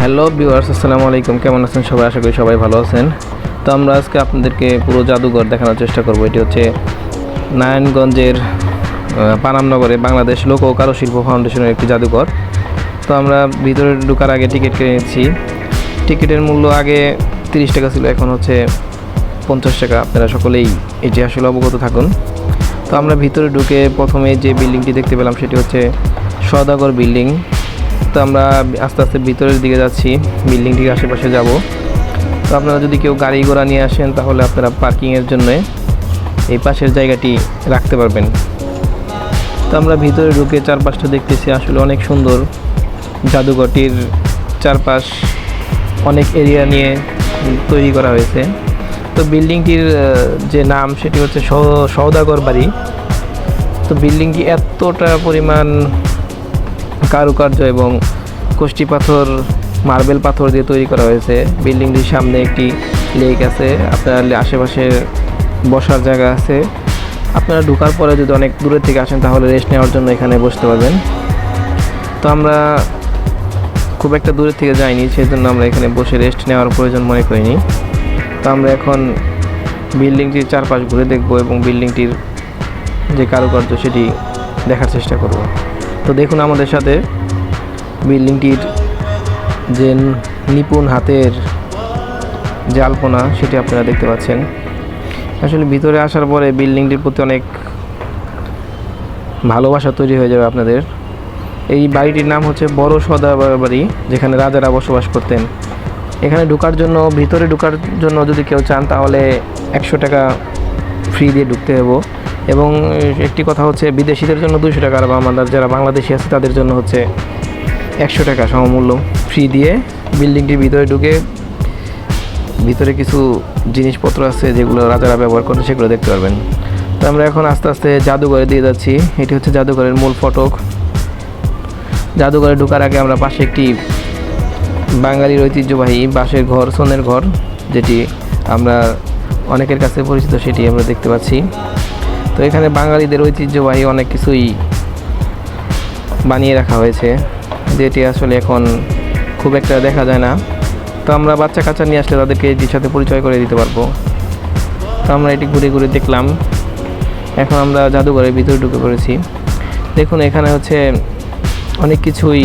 Hello viewers, আসসালামু আলাইকুম। কেমন আছেন সবাই? আশা করি সবাই ভালো আছেন। তো আমরা আজকে আপনাদেরকে পুরো জাদুঘর দেখানোর চেষ্টা করব। এটি হচ্ছে নারায়ণগঞ্জের পানামনগরে বাংলাদেশ লোক ও কারুশিল্প ফাউন্ডেশনের একটি জাদুঘর। তো আমরা ভিতরে ঢুকার আগে টিকিট কিনে নিচ্ছি। টিকিটের মূল্য আগে তিরিশ টাকা ছিল, এখন হচ্ছে পঞ্চাশ টাকা। আপনারা সকলেই এটি আসলে অবগত থাকুন। তো আমরা ভিতরে ঢুকে প্রথমে যে বিল্ডিংটি দেখতে পেলাম, সেটি হচ্ছে সদাগর বিল্ডিং। তো আমরা আস্তে আস্তে ভিতরের দিকে যাচ্ছি বিল্ডিংটির আশেপাশে যাব। তো আপনারা যদি কেউ গাড়ি ঘোড়া নিয়ে আসেন, তাহলে আপনারা পার্কিংয়ের জন্য এই পাশের জায়গাটি রাখতে পারবেন। তো আমরা ভিতরে ঢুকে চারপাশটা দেখতেছি, আসলে অনেক সুন্দর জাদুঘরটির চারপাশ অনেক এরিয়া নিয়ে তৈরি করা হয়েছে। তো বিল্ডিংটির যে নাম, সেটি হচ্ছে সৌদাগর বাড়ি। তো বিল্ডিংটি এতটা পরিমাণ কারুকার্য এবং কোষ্টি পাথর, মার্বেল পাথর দিয়ে তৈরি করা হয়েছে। বিল্ডিংটির সামনে একটি লেক আছে, আপনার আশেপাশে বসার জায়গা আছে। আপনারা ঢোকার পরে যদি অনেক দূরে থেকে আসেন, তাহলে রেস্ট নেওয়ার জন্য এখানে বসতে পারবেন। তো আমরা খুব একটা দূরে থেকে যাইনি সেই জন্য আমরা এখানে বসে রেস্ট নেওয়ার প্রয়োজন মনে করিনি। তো আমরা এখন বিল্ডিংটির চারপাশ ঘুরে দেখব এবং বিল্ডিংটির যে কারুকার্য, সেটি দেখার চেষ্টা করব। তো দেখুন আমাদের সাথে বিল্ডিংটির যে নিপুণ হাতের যে আলপনা, সেটি আপনারা দেখতে পাচ্ছেন। আসলে ভিতরে আসার পরে বিল্ডিংটির প্রতি অনেক ভালোবাসা তৈরি হয়ে যাবে আপনাদের। এই বাড়িটির নাম হচ্ছে বড় সদাবার বাড়ি যেখানে রাজারা বসবাস করতেন। এখানে ঢুকার জন্য, ভিতরে ঢুকার জন্য যদি কেউ চান, তাহলে একশো টাকা ফ্রি দিয়ে ঢুকতে হবে। এবং একটি কথা হচ্ছে, বিদেশিদের জন্য দুশো টাকা আর আমাদের যারা বাংলাদেশি আছে, তাদের জন্য হচ্ছে একশো টাকা সমমূল্য। ফ্রি দিয়ে বিল্ডিংটির ভিতরে ঢুকে ভিতরে কিছু জিনিসপত্র আছে যেগুলো রাজারা ব্যবহার করতে সেগুলো দেখতে পারবেন। তো আমরা এখন আস্তে আস্তে জাদুঘরে দিয়ে যাচ্ছি। এটি হচ্ছে জাদুঘরের মূল ফটক। জাদুঘরে ঢোকার আগে আমরা পাশে একটি বাঙালির ঐতিহ্যবাহী বাঁশের ঘর, সোনের ঘর, যেটি আমরা অনেকের কাছে পরিচিত, সেটি আমরা দেখতে পাচ্ছি। তো এখানে বাঙালিদের ঐতিহ্যবাহী অনেক কিছুই বানিয়ে রাখা হয়েছে, যেটি আসলে এখন খুব একটা দেখা যায় না। তো আমরা বাচ্চা কাচ্চা নিয়ে আসলে তাদেরকে এটির সাথে পরিচয় করে দিতে পারব। তো আমরা এটি ঘুরে ঘুরে দেখলাম। এখন আমরা জাদুঘরের ভিতরে ঢুকে পড়েছি। দেখুন, এখানে হচ্ছে অনেক কিছুই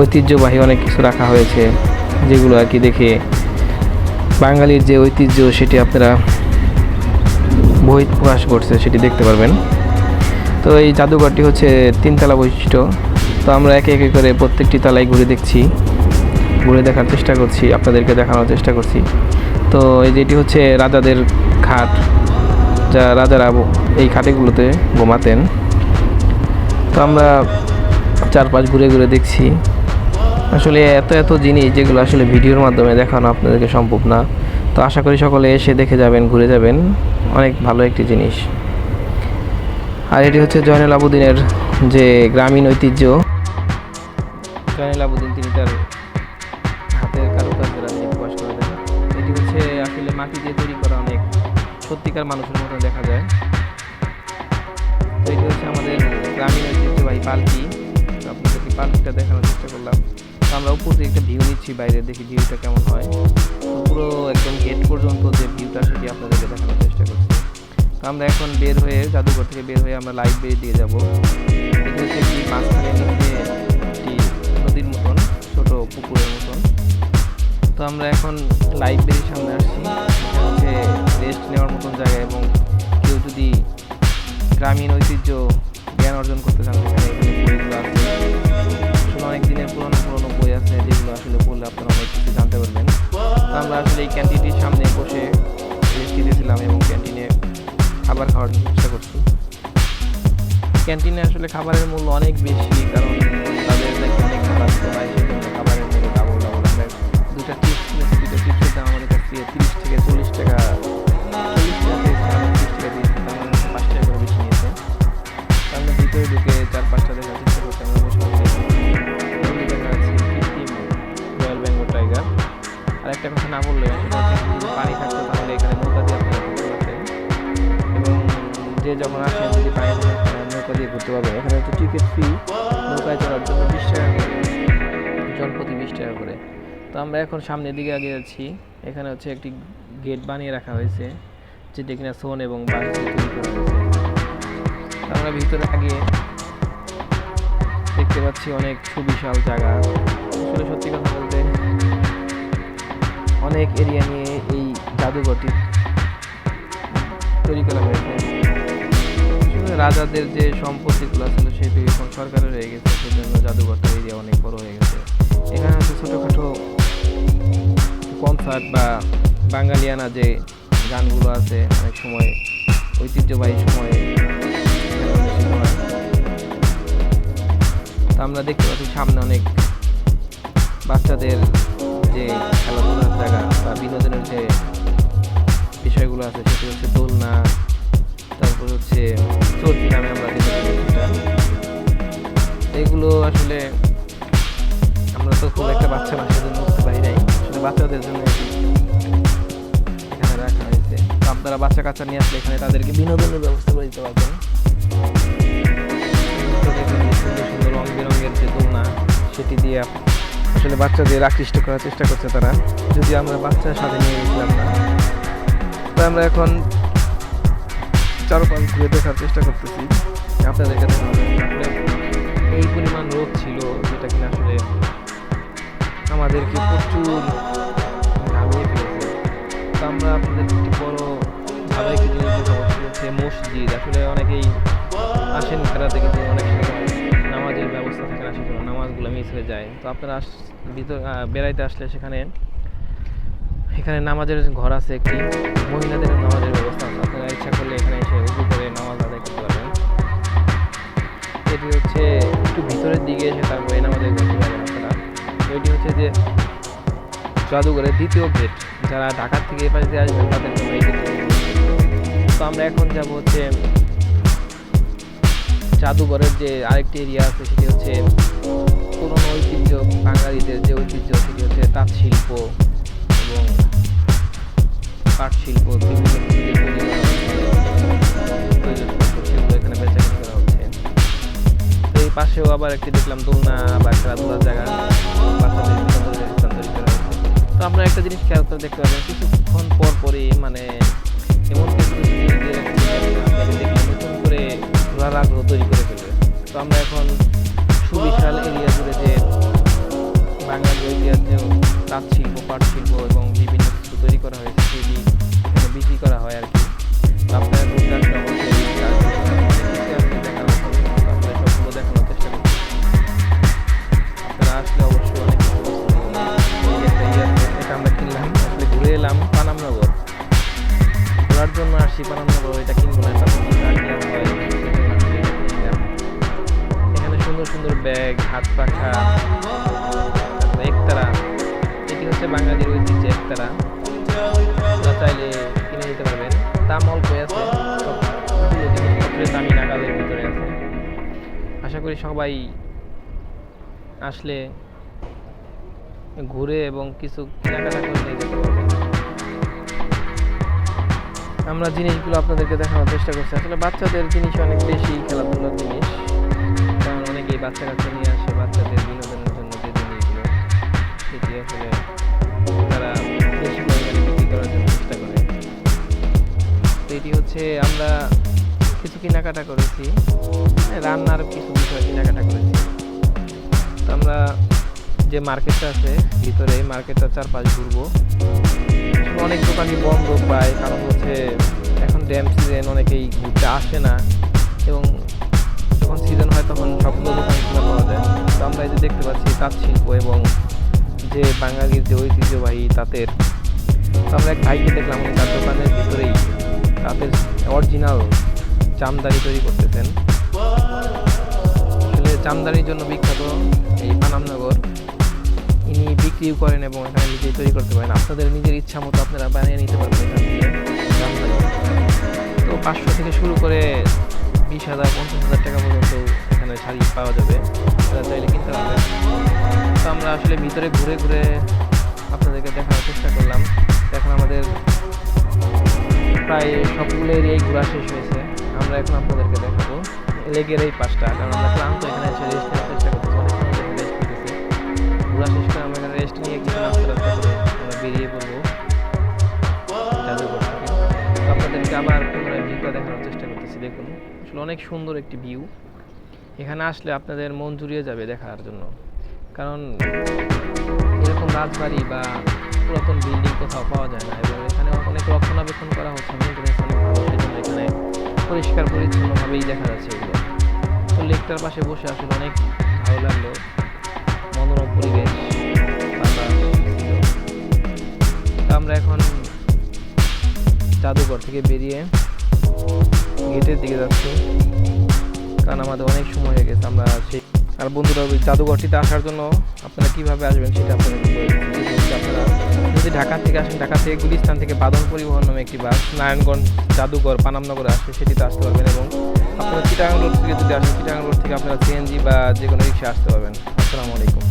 ঐতিহ্যবাহী অনেক কিছু রাখা হয়েছে, যেগুলো আর কি দেখে বাঙালির যে ঐতিহ্য সেটি আপনারা বই প্রকাশ করছে, সেটি দেখতে পারবেন। তো এই জাদুঘরটি হচ্ছে তিনতলা বৈশিষ্ট্য। তো আমরা একে একে করে প্রত্যেকটি তালায় ঘুরে দেখছি, ঘুরে দেখার চেষ্টা করছি, আপনাদেরকে দেখানোর চেষ্টা করছি। তো এই যেটি হচ্ছে রাজাদের খাট, যা রাজারা এই খাটেগুলোতে ঘুমাতেন। তো আমরা চারপাশ ঘুরে ঘুরে দেখছি। আসলে এত এত জিনিস যেগুলো আসলে ভিডিওর মাধ্যমে দেখানো আপনাদেরকে সম্ভব না। তো আশা করি সকলে এসে দেখে যাবেন, ঘুরে যাবেন। অনেক ভালো একটি জিনিস। আর এটি হচ্ছে জয়নুল আবুদ্দিনের যে গ্রামীণ ঐতিহ্য। জয়নুল আবুদ্দিন, তিনি তার হাতের কারুকার্যরা তিনি প্রকাশ করে দেন। এটি হচ্ছে আসলে মাটি দিয়ে তৈরি করা অনেক সত্যিকার মানুষের মতো দেখা যায়। তো এটি হচ্ছে আমাদের গ্রামীণ ঐতিহ্যবাহী পালকি। আপনাদেরকে পালকিটা দেখানোর চেষ্টা করলাম। তো আমরা উপর থেকে একটা ভিউ নিচ্ছি, বাইরে দেখি ভিউটা কেমন হয়। আমরা এখন বের হয়ে জাদুঘর থেকে বের হয়ে আমরা লাইব্রেরি দিয়ে যাব। একটি মাঝখানে একটি নদীর মতন, ছোট পুকুরের মতন। তো আমরা এখন লাইব্রেরির সামনে আসছি। হচ্ছে রেস্ট নেওয়ার মতন জায়গা এবং কেউ যদি গ্রামীণ ঐতিহ্য, জ্ঞান অর্জন করতে চান, সেখানে বইগুলো আছে। অনেক দিনের পুরনো পুরনো বই আছে, যেগুলো আসলে পড়লে আপনারা অনেক কিছু জানতে পারবেন। আমরা আসলে এই ক্যান্টিনটির সামনে বসে রেস্ট নিতেছিলাম এবং ক্যান্টিনে খাবার খাওয়ার জন্য চেষ্টা করছি। ক্যান্টিনে আসলে খাবারের মূল্য অনেক বেশি, কারণ তাদের অনেক খাবার যে যখন আসেন যদি আপনারা নৌকা দিয়ে ঘুরতে পারবেন এখানে হচ্ছে টিকিট ফি নৌকায় চড়ার জন্য বিশ টাকা করে জন প্রতি বিশ টাকা করে। তো আমরা এখন সামনের দিকে আগে যাচ্ছি। এখানে হচ্ছে একটি গেট বানিয়ে রাখা হয়েছে, যেটি কিনা সোন এবং আমরা ভিতরে আগে দেখতে পাচ্ছি অনেক সুবিশাল জায়গা। আসলে সত্যি কথা বলতে, অনেক এরিয়া নিয়ে এই জাদুঘরটি তৈরি করা হয়েছে। রাজাদের যে সম্পত্তিগুলো ছিল সেটি এখন সরকারের হয়ে গেছে, সেজন্য জাদুঘরটার এরিয়া অনেক বড় হয়ে গেছে এখানে হচ্ছে ছোটোখাটো কনসার্ট বা বাঙালিয়ানা যে গানগুলো আছে, অনেক সময় ঐতিহ্যবাহী সময়ে। তো আমরা দেখতে পাচ্ছি সামনে অনেক বাচ্চাদের যে খেলাধুলার জায়গা বা বিনোদনের যে বিষয়গুলো আছে, সেটি হচ্ছে দোলনা চর্কি নামে আমরা। এগুলো আসলে আমরা তো খুব একটা বাচ্চা জন্য বুঝতে পারি নাই। আসলে বাচ্চাদের জন্য এখানে রাখা হয়েছে। আপনারা বাচ্চা কাচ্চা নিয়ে আসলে এখানে তাদেরকে বিনোদনের ব্যবস্থা করে দিতে পারবেন। সুন্দর সুন্দর রং বেরঙের যে দোলনা, সেটি দিয়ে আসলে বাচ্চাদের আকৃষ্ট করার চেষ্টা করছে তারা। যদি আমরা বাচ্চার সাথে নিয়ে গেছিলাম না। তো আমরা এখন চারপাশ ঘুরে দেখার চেষ্টা করতেছি। আপনাদের কাছে এই পরিমাণ রোদ ছিল, যেটা কিনা আসলে আমাদেরকে প্রচুর ঘামিয়ে ফেলেছে। তো আমরা আপনাদের একটি বড় জিনিস দেখাবো হচ্ছে মসজিদ। আসলে অনেকেই আসেন বেড়াতে কিন্তু অনেক নামাজের ব্যবস্থা থাকে না, সেজন্য নামাজগুলো মিস হয়ে যায়। তো আপনারা আস ভিতর বেড়াইতে আসলে সেখানে এখানে নামাজের ঘর আছে একটি। মহিলাদের নামাজের ব্যবস্থা আছে। আপনারা ইচ্ছা করলে এখানে এসে উজু করে নামাজ আদায় করতে পারবেন। এটি হচ্ছে একটু ভিতরের দিকে এসে তারপরে নামাজের ঘর আপনারা। এটি হচ্ছে যে জাদুঘরের দ্বিতীয় গেট। যারা ঢাকার থেকে এ পাশে আসবেন, তাদের জন্য এই তো আমরা এখন যাব হচ্ছে জাদুঘরের যে আরেকটি এরিয়া আছে, সেটি হচ্ছে পুরনো ঐতিহ্য, বাঙালিদের যে ঐতিহ্য, সেটি হচ্ছে তাঁত শিল্প। এবং কাঠ শিল্প এখানে বেচা করা হচ্ছে। তো এই পাশেও আবার একটি দেখলাম দোলনা বা খেলাধুলার জায়গা তো আপনারা একটা জিনিস খেয়াল করে দেখতে পাবেন কিছুক্ষণ পর পরই মানে এমন কিছু ঘোরার জন্য এটা কিনবো না। এখানে সুন্দর সুন্দর ব্যাগ, হাত পাখা একতারা। এটি হচ্ছে বাঙালির ঐতিহ্য একতারা। চাইলে কিনে নিতে পারবেন। দাম অল্পই আছে দামি নাগালের ভিতরে আছে। আশা করি সবাই আসলে ঘুরে এবং কিছু কেনাকাটা করে আমরা জিনিসগুলো আপনাদেরকে দেখানোর চেষ্টা করছি। আসলে বাচ্চাদের জিনিস অনেক বেশি খেলাধুলার জিনিস। কারণ অনেকেই বাচ্চা কাচ্চা নিয়ে আসে বাচ্চাদের বিনোদনের জন্য যে জিনিসগুলো সেটি আসলে তারা বেশি পরিমাণে বিক্রি করার জন্য চেষ্টা করে। তো এটি হচ্ছে আমরা কিছু কেনাকাটা করেছি হ্যাঁ, রান্নার কিছু বিষয় কেনাকাটা করেছি। তো আমরা যে মার্কেটটা আছে ভিতরে মার্কেটটা চারপাশ ঘুরবো। অনেক দোকানই বন্ধ পায় কারণ হচ্ছে এখন ড্যাম সিজন অনেকেই ঘুরতে আসে না। এবং যখন সিজন হয় তখন সবগুলো দোকান খোলা পাওয়া যায় তো আমরা এই যে দেখতে পাচ্ছি তাঁত শিল্প এবং যে বাঙালির যে ঐতিহ্যবাহী তাঁতের, তো আমরা এক ভাইকে দেখলাম, উনি তার দোকানের ভিতরেই তাঁতের অরিজিনাল জামদানি তৈরি করতেছেন। জামদানির জন্য বিখ্যাত এই পানামনগর ইনি বিক্রিও করেন এবং এখানে নিজেই তৈরি করতে পারেন। আপনাদের নিজের ইচ্ছা মতো আপনারা বানিয়ে নিতে পারবেন তো পাঁচশো থেকে শুরু করে বিশ হাজার, পঞ্চাশ হাজার টাকা পর্যন্ত এখানে শাড়ি পাওয়া যাবে। চাইলে কিনতে পারবেন। তো আমরা আসলে ভিতরে ঘুরে ঘুরে আপনাদেরকে দেখার চেষ্টা করলাম। এখন আমাদের প্রায় সবগুলো এরিয়াই ঘোরা শেষ হয়েছে। আমরা এখন আপনাদেরকে দেখাবো। লেগের এই পাশটা, কারণ আমরা ক্লান্ত এখানে এসে রেস্ট ঘোরা শেষ করে আমরা এখানে রেস্ট নিয়ে কিছু নাস্তা করে আমরা বেরিয়ে পড়ব। আপনাদেরকে আবার পুনরায় ভিউটা দেখানোর চেষ্টা করতেছি, দেখুন। আসলে অনেক সুন্দর একটি ভিউ এখানে আসলে আপনাদের মন জুড়িয়ে যাবে দেখার জন্য। কারণ এরকম রাজবাড়ি বা পুরাতন বিল্ডিং কোথাও পাওয়া যায় না এবং এখানে অনেক রক্ষণাবেক্ষণ করা হচ্ছে এখানে পরিষ্কার পরিচ্ছন্নভাবেই দেখা যাচ্ছে এগুলো। তো লেকটার পাশে বসে আসলে অনেক ভালো লাগল। মনোরম পরিবেশ। আমরা এখন জাদুঘর থেকে বেরিয়ে গেটের দিকে যাচ্ছি। কারণ আমাদের অনেক সময় হয়ে গেছে আমরা সেই আর বন্ধুরা, ওই জাদুঘরটিতে আসার জন্য আপনারা কীভাবে আসবেন সেটা আপনারা যদি ঢাকা থেকে আসেন, ঢাকা থেকে গুলিস্তান থেকে বাদন পরিবহন নামে একটি বাস, নারায়ণগঞ্জ জাদুঘর পানামনগরে আসে, সেটিতে আসতে পারবেন এবং আপনারা চিটাগাং রোড থেকে যদি আসেন, চিটাগাং রোড থেকে আপনারা সিএনজি বা যে কোনো রিক্সা আসতে পারবেন। আসসালামু আলাইকুম।